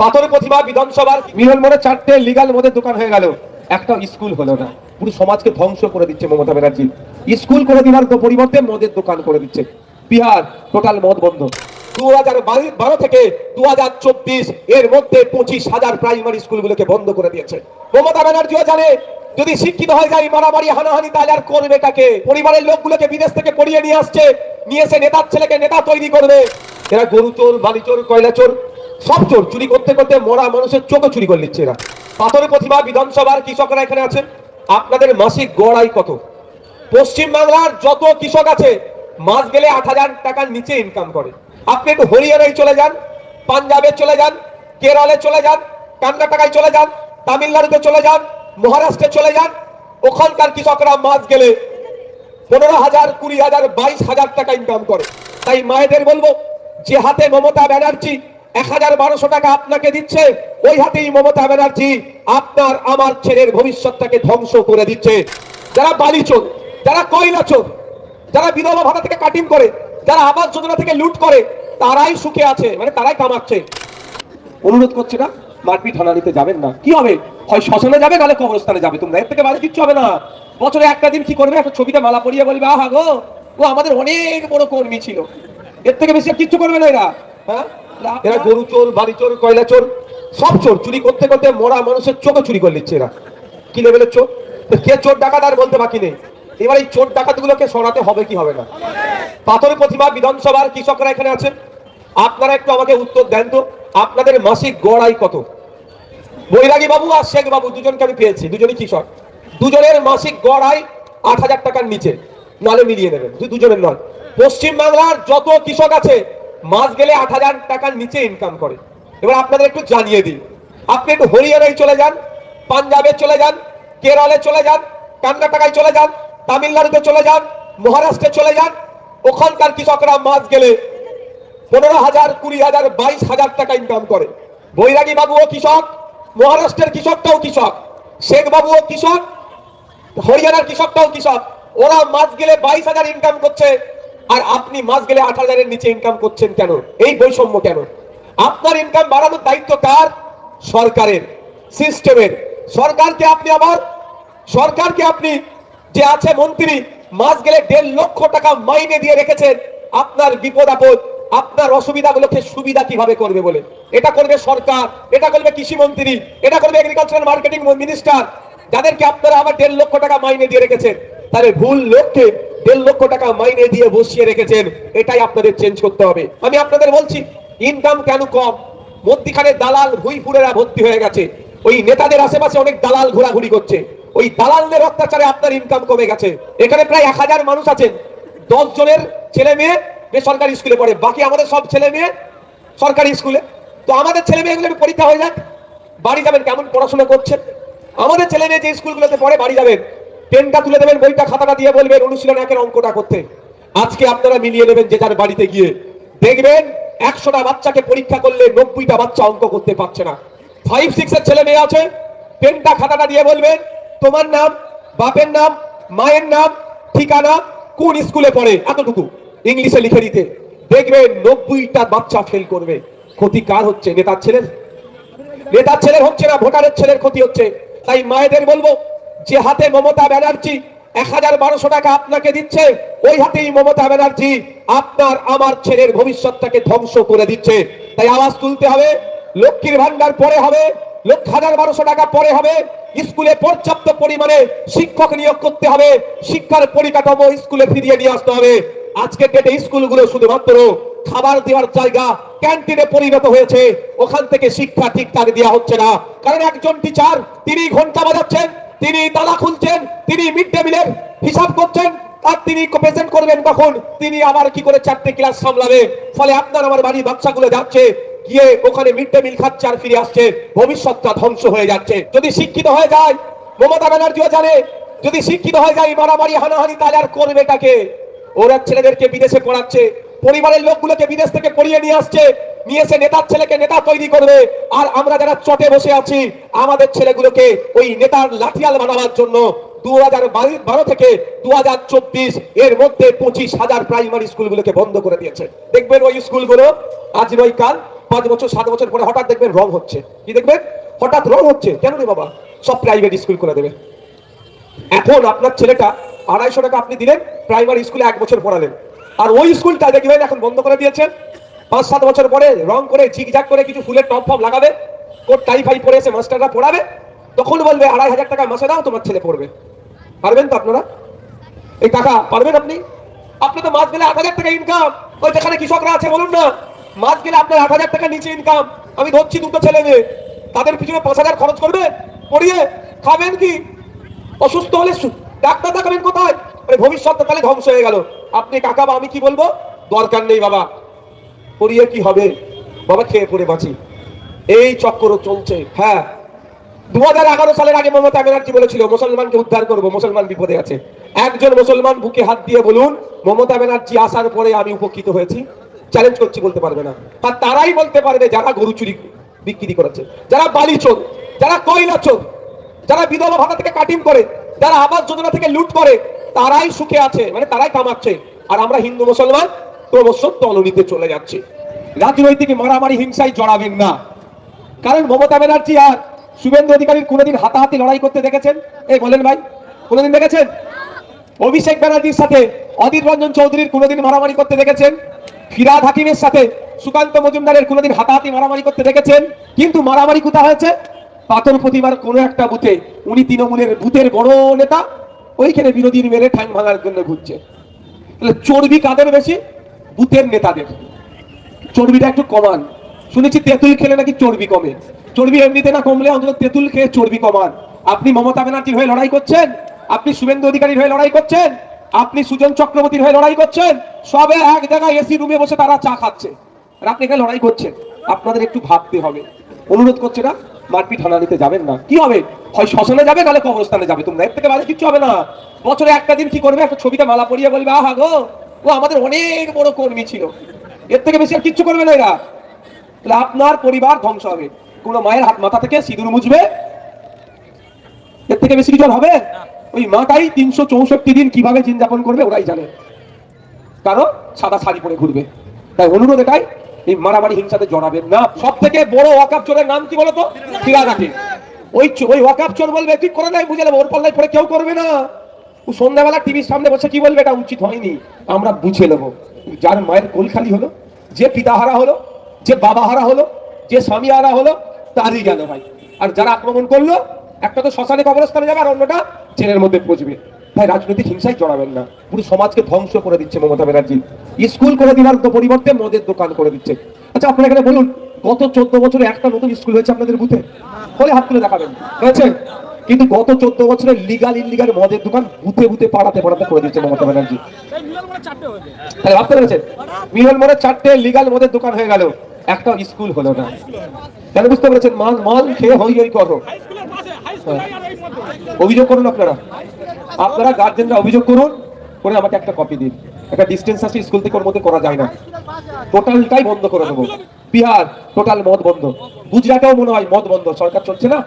পাথর প্রতিমা বিধানসভার মিলন মোড়ে চারটে লিগাল মদের দোকান হয়ে গেল। একটা স্কুল হলো না। পুরো সমাজকে ধ্বংস করে দিচ্ছে মমতা ব্যানার্জি। স্কুল করে দেওয়ার পরিবর্তে মদের দোকান করে দিচ্ছে। বিহার টোটাল মদ বন্ধ। দু হাজার বারো থেকে দু হাজার চব্বিশ এর মধ্যে পঁচিশ হাজার প্রাইমারি স্কুলগুলোকে বন্ধ করে দিয়েছে। মমতা ব্যানার্জিও জানে, যদি শিক্ষিত হয়ে যায় মারামারি, হানাহানি, তাহলে আর করবে কাকে? পরিবারের লোকগুলোকে বিদেশ থেকে পড়িয়ে নিয়ে আসছে। নিয়ে এসে নেতার ছেলেকে নেতা তৈরি করবে। এরা গরু চোর বালি চোর কয়লা চোর সব চোর চুরি করতে করতে মরা মানুষের চোখে চুরি করে নিচ্ছে এরা। পাথরের প্রতিভা বিধানসভার কৃষকরা এখানে আছেন আপনাদের মাসিক গড়াই কত? পশ্চিম বাংলার যত কৃষক আছে, মাস গেলে আট হাজার টাকার নিচে ইনকাম করে। আপনি একটু হরিয়ানায় চলে যান, পাঞ্জাবে চলে যান, কেরলে চলে যান, কর্ণাটকায় চলে যান, তামিলনাড়ুতে চলে যান, মহারাষ্ট্রে চলে যান, ওখানকার কৃষকরা মাস গেলে পনেরো হাজার, কুড়ি হাজার, বাইশ হাজার টাকা ইনকাম করে। তাই মায়েদের বলব, যে হাতে মমতা ব্যানার্জি এক হাজার বারোশো টাকা আপনাকে দিচ্ছে। ওই হাতেই মমতা ব্যানার্জি আপনার, আমার ছেলের ভবিষ্যৎটাকে ধ্বংস করে দিচ্ছে। যারা বালি চোর, যারা কয়লা চোর, যারা বিধবা ভাতা থেকে কাটিং করে, যারা আবাস যোজনা থেকে লুট করে, তারাই সুখে আছে মানে তারাই কামাচ্ছে। অনুরোধ করছে না, মারপিট হানানিতে যাবেন না। কি হবে? হয় শ্মশানে যাবে নাহলে কবরস্থানে যাবে তোমরা? এর থেকে বাইরে কিচ্ছু হবে না। বছরে একটা দিন কি করবে? একটা ছবিতে মালা পরিয়ে বলবে আহা গো ও আমাদের অনেক বড় কর্মী ছিল। এর থেকে বেশি কিচ্ছু করবে না এরা হ্যাঁ? এরা গরু চোর, বাড়ি চোর, কয়লা চোর, সব চোর। চুরি করতে করতে মরা মানুষের চোখে চুরি করে নিচ্ছে এরা। কি লেভেলের চোর? কে চোর ডাকাত আর বলতে বাকি নেই। এবার এই চোর ডাকাত গুলোকে সরাতে হবে কি হবে না? পাথরের প্রতিমা বিধানসভার কৃষকরা এখানে আছেন আপনারা একটু আমাকে উত্তর দেন তো, আপনাদের মাসিক গড়াই কত? বৈরাগী বাবু আর শেখ বাবু দুজনকে আমি পেয়েছি, দুজনই কৃষক। দুজনের মাসিক গড়াই আট হাজার টাকার নিচে, নালে মিলিয়ে নেবেন। দুজনের নয়। পশ্চিম বাংলার যত কৃষক আছে মাস গেলে আট হাজার টাকার নিচে ইনকাম করে। এবার আপনাদের একটু জানিয়ে দিই। আপনি একটু হরিয়ানায় চলে যান, পাঞ্জাবে চলে যান, কেরলে চলে যান, কর্ণাটকায় চলে যান, তামিলনাড়ুতে চলে যান, মহারাষ্ট্রে চলে যান, ওখানকার কৃষকরা মাস গেলে পনেরো হাজার, কুড়ি হাজার, বাইশ হাজার টাকা ইনকাম করে। বৈরাগী বাবুও কৃষক, মহারাষ্ট্রের কৃষকটাও কৃষক, শেখ বাবুও কৃষক, হরিয়ানার কৃষকটাও কৃষক। ওরা মাস গেলে বাইশ হাজার ইনকাম করছে। আর আপনি মাস গেলে আট হাজারের নিচে ইনকাম করছেন কেন? এই বৈষম্য কেন? আপনার ইনকাম বাড়ানোর দায়িত্ব কার? সরকারের সিস্টেমের সরকারকে আপনি আবার, সরকারকে আপনি যে আছে মন্ত্রী, মাস গেলে দেড় লক্ষ টাকা মাইনে দিয়ে রেখেছেন, আপনার বিপদ আপদ, আপনার অসুবিধাগুলোকে সুবিধা কীভাবে করবে বলে? এটা করবে সরকার, এটা করবে কৃষি মন্ত্রী এটা করবে এগ্রিকালচারাল মার্কেটিং মিনিস্টার যাদেরকে আপনারা আবার দেড় লক্ষ টাকা মাইনে দিয়ে রেখেছেন, তাহলে ভুল লোককে দেড় লক্ষ টাকা মাইনে দিয়ে বসিয়ে রেখেছেন, এটাই আপনাদের চেঞ্জ করতে হবে। আমি আপনাদের বলছি ইনকাম কেন কম? মধ্যিখানে দালাল ভুইপুরেরা ভর্তি হয়ে গেছে। ওই নেতাদের আশেপাশে অনেক দালাল ঘোরাঘুরি করছে। ওই দালালদের অত্যাচারে আপনার ইনকাম কমে গেছে। এখানে প্রায় এক হাজার মানুষ আছেন। দশ জনের ছেলে মেয়ে বেসরকারি স্কুলে পড়ে, বাকি আমাদের সব ছেলে মেয়ে সরকারি স্কুলে। তো আমাদের ছেলে মেয়েগুলো পরীক্ষা হয়ে যাক, বাড়ি যাবেন, কেমন পড়াশোনা করছেন? আমাদের ছেলে মেয়ে যে স্কুলগুলোতে পড়ে, বাড়ি যাবেন। পেনটা তুলে দেবেন, বইটা খাতাটা দিয়ে বলবেন, অনুশীলন একের অঙ্কটা করতে। আজকে আপনারা মিলিয়ে নেবেন যে যার বাড়িতে গিয়ে। দেখবেন, একশোটা বাচ্চাকে পরীক্ষা করলে নব্বইটা বাচ্চা অঙ্ক করতে পারছে না। ফাইভ সিক্স এর ছেলে মেয়ে আছে পেনটা খাতাটা দিয়ে বলবেন, তোমার নাম, বাপের নাম, মায়ের নাম, ঠিকানা, কোন স্কুলে পড়ে? এতটুকু ইংলিশে লিখে দিতে। দেখবেন, নব্বইটা বাচ্চা ফেল করবে। ক্ষতি কার হচ্ছে? নেতার ছেলের? নেতার ছেলের হচ্ছে না, ভোটারের ছেলের ক্ষতি হচ্ছে। তাই মায়েদের বলব যে হাতে মমতা ব্যানার্জি এক হাজার বারোশো টাকা আপনাকে দিচ্ছে, ওই হাতেই মমতা ব্যানার্জি আপনার, আমার ছেলের ভবিষ্যৎটাকে ধ্বংস করে দিচ্ছে। তাই আওয়াজ তুলতে হবে, লক্ষ্মীর ভান্ডার পরে হবে, লক্ষ হাজার বারোশো টাকা পরে হবে, স্কুলে পর্যাপ্ত পরিমাণে শিক্ষক নিয়োগ করতে হবে, শিক্ষার পরিকাঠামো স্কুলে ফিরিয়ে নিয়ে আসতে হবে। আজকে ডেটে স্কুলগুলো শুধুমাত্র খাবার দেওয়ার জায়গা, ক্যান্টিনে পরিণত হয়েছে, ওখান থেকে শিক্ষা ঠিকঠাক দেওয়া হচ্ছে না। কারণ একজন টিচার তিনি ঘণ্টা বাজাচ্ছেন তিনি তালা খুলছেন, তিনি মিড ডে মিলের হিসাব করছেন, আর তিনি প্রেজেন্ট করবেন কখন? তিনি আবার কি করে চারটে ক্লাস সামলাবে? ফলে আপনার আমার বাড়ি বাচ্চাগুলো যাচ্ছে, গিয়ে ওখানে মিড ডে মিল খাচ্ছে আর ফিরে আসছে। ভবিষ্যৎটা ধ্বংস হয়ে যাচ্ছে। যদি শিক্ষিত হয়ে যায়, মমতা ব্যানার্জিও জানে, যদি শিক্ষিত হয়ে যায়, মারামারি, হানাহানি, তাহলে আর করবেটাকে ওরা ছেলেদেরকে বিদেশে পড়াচ্ছে, পরিবারের লোকগুলোকে বিদেশ থেকে পড়িয়ে নিয়ে আসছে নিয়ে এসে নেতার ছেলেকে নেতা তৈরি করবে। আর আমরা যারা চটে বসে আছি, আমাদের ছেলেগুলোকে ওই নেতার লাঠিয়াল বানাবার জন্য দু হাজার বারো থেকে দু হাজার চব্বিশ এর মধ্যে পঁচিশ হাজার প্রাইমারি স্কুলগুলোকে বন্ধ করে দিয়েছে। দেখবেন ওই স্কুলগুলো আজ নয়, কাল পাঁচ বছর, সাত বছর পরে হঠাৎ দেখবেন রং হচ্ছে। কি দেখবেন? হঠাৎ রং হচ্ছে। কেন রে বাবা? সব প্রাইভেট স্কুল করে দেবে। এখন আপনার ছেলেটা আড়াইশো টাকা আপনি দিলেন প্রাইমারি স্কুলে এক বছর পড়ালেন। আর ওই স্কুলটা দেখবেন এখন বন্ধ করে দিয়েছেন পাঁচ সাত বছর পরে রং করে ঝিকঝাক করে কিছু ফুলের টপ ফপ লাগাবে, কোট টাই ফাই পরে এসে মাস্টাররা পড়াবে, তখন বলবে, আড়াই হাজার টাকা মাসে দাও, তোমার ছেলে পড়বে। পারবেন তো আপনারা? এই টাকা পারবেন আপনি? আপনি তো মাস গেলে আট হাজার টাকা ইনকাম ওই যেখানে কৃষকরা আছে, বলুন না, মাস গেলে আপনার আট হাজার টাকা নিচে ইনকাম আমি ধরছি দুটো ছেলে মেয়ে, তাদের পিছনে পাঁচ হাজার খরচ করবে, পড়িয়ে খাবেন কি? অসুস্থ হলে ডাক্তার দেখাবেন কোথায়? ভবিষ্যৎ তাহলে ধ্বংস হয়ে গেল। আপনি কাকা বা আমি কি বলব? দরকার নেই বাবা। পড়িয়ে কি হবে? বাবা, খেয়ে পড়ে বাঁচি। এই চক্র চলছে। হ্যাঁ। দু সালের আগে মমতা ব্যানার্জি বলেছিল, মুসলমানকে উদ্ধার করব, মুসলমান বিপদে আছে। একজন মুসলমান বুকে হাত দিয়ে বলুন, মমতা ব্যানার্জি আসার পরে আমি উপকৃত হয়েছি। চ্যালেঞ্জ করছি বলতে পারবে না। আর তারাই বলতে পারবে যারা গরু চুরি বিক্রি করেছে, যারা বালি চোর, যারা কয়লা চোর, যারা বিধবা ভাতা থেকে কাটিং করে, যারা আবাস যোজনা থেকে লুট করে, তারাই সুখে আছে মানে তারাই কামাচ্ছে। আর আমরা হিন্দু মুসলমান ক্রমশ তলনিতে চলে যাচ্ছি। রাজনৈতিক মারামারি হিংসায় জড়াবেন না। কারণ মমতা ব্যানার্জি আর শুভেন্দু অধিকারীর কোনোদিন হাতাহাতি লড়াই করতে দেখেছেন? এই বলেন ভাই, কোনোদিন দেখেছেন? অভিষেক ব্যানার্জির সাথে অধীর রঞ্জন চৌধুরীর কোনোদিন মারামারি করতে দেখেছেন? ফিরাদ হাকিমের সাথে সুকান্ত মজুমদারের কোনোদিন হাতাহাতি মারামারি করতে দেখেছেন? কিন্তু মারামারি কোথা হয়েছে? পাথর প্রতিমার কোনো একটা বুথে উনি তৃণমূলের বুথের বড় নেতা, ওইখানে বিরোধীর মেরে ঠ্যাং ভাঙার জন্য ঘুরছে। তাহলে চর্বি কাদের বেশি? বুথের নেতাদের। চর্বিটা একটু কমান। শুনেছি তেঁতুল খেলে নাকি চর্বি কমে। চর্বি এমনিতে না কমলে অন্তত তেঁতুল খেয়ে চর্বি কমান। আপনি মমতা ব্যানার্জির হয়ে লড়াই করছেন? আপনি শুভেন্দু অধিকারীর হয়ে লড়াই করছেন? আপনি সুজন চক্রবর্তীর হয়ে লড়াই করছেন? সবে এক জায়গায় এসি রুমে বসে তারা চা খাচ্ছে। আর আপনি এখানে লড়াই করছেন? আপনাদের একটু ভাবতে হবে। অনুরোধ করছে না, মারপিট হানানিতে যাবেন না। কি হবে? হয় শ্মশানে যাবে, নাহলে কবরস্থানে যাবে? তোমরা এর থেকে বাইরে কিচ্ছু হবে না। বছরে একটা দিন কি করবে? একটা ছবিটা মালা পরিয়ে বলবে, আহা গো ও আমাদের অনেক বড় কর্মী ছিল। এর থেকে বেশি আর কিচ্ছু করবে না এরা। তাহলে আপনার পরিবার ধ্বংস হবে। কোনো মায়ের হাত মাথা থেকে সিঁদুর মুছবে? এর থেকে বেশি কিছু হবে? ওই মাটাই তিনশো চৌষট্টি দিন কীভাবে দিন যাপন করবে ওরাই জানে। কারণ সাদা শাড়ি পরে ঘুরবে। তাই অনুরোধ এটাই এই মারামারি হিংসাতে জড়াবেন না। সব থেকে বড় ওয়াকাপ চোরের নাম কি বলতো? হাকিম ওই ওই ওয়াকাপ চোর বলবে তুই করে নাই বুঝে ওর পাল্লায় পরে কেউ করবে না। সন্ধ্যাবেলা টিভির সামনে বসে কি বলবে এটা উচিত হয়নি। আমরা বুঝে নেব। যার মায়ের কোল খালি হলো, যে পিতা হারা হলো, যে বাবা হারা হলো, যে স্বামী হারা হলো, তারই গেল ভাই। আর যারা আক্রমণ করল, একটা তো শ্মশানে কবরস্থানে যাবে আর অন্যটা জেলের মধ্যে পচবে। তাই রাজনৈতিক হিংসায় জড়াবেন না। পুরো সমাজকে ধ্বংস করে দিচ্ছে মমতা ব্যানার্জি। স্কুল করে দেওয়ার পরিবর্তে মদের দোকান করে দিচ্ছে। আচ্ছা আপনারা এখানে বলুন, গত চোদ্দ বছরে একটা নতুন স্কুল হয়েছে আপনাদের বুথে? হলে হাত তুলে দেখাবেন। হয়েছে? কিন্তু গত চোদ্দ বছরে লিগাল ইনলিগাল মদের দোকান বুথে বুথে পাড়াতে পাড়াতে করে দিচ্ছে মমতা ব্যানার্জি। তাহলে ভাবতে পেরেছেন? মিলন মোড়ে চারটে লিগাল মদের দোকান হয়ে গেল। একটা স্কুল হলো না। কেন বুঝতে পেরেছেন মাল মাল খেয়ে হই হই করো। মধ্যে। অভিযোগ করুন আপনারা। আপনারা গার্জেনরা অভিযোগ করুন করে আমাকে একটা কপি দিন। একটা ডিস্টেন্স আছে স্কুল থেকে ওর মধ্যে করা যায় না। টোটালটাই বন্ধ করে দেবো। বিহার টোটাল মদ বন্ধ। গুজরাটেও মনে হয় মদ বন্ধ। সরকার চলছে না?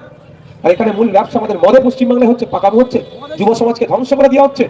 আর এখানে মূল ব্যবসা আমাদের মদে পশ্চিমবাংলায় হচ্ছে, পাকাবো হচ্ছে, যুব সমাজকে ধ্বংস করে দেওয়া হচ্ছে।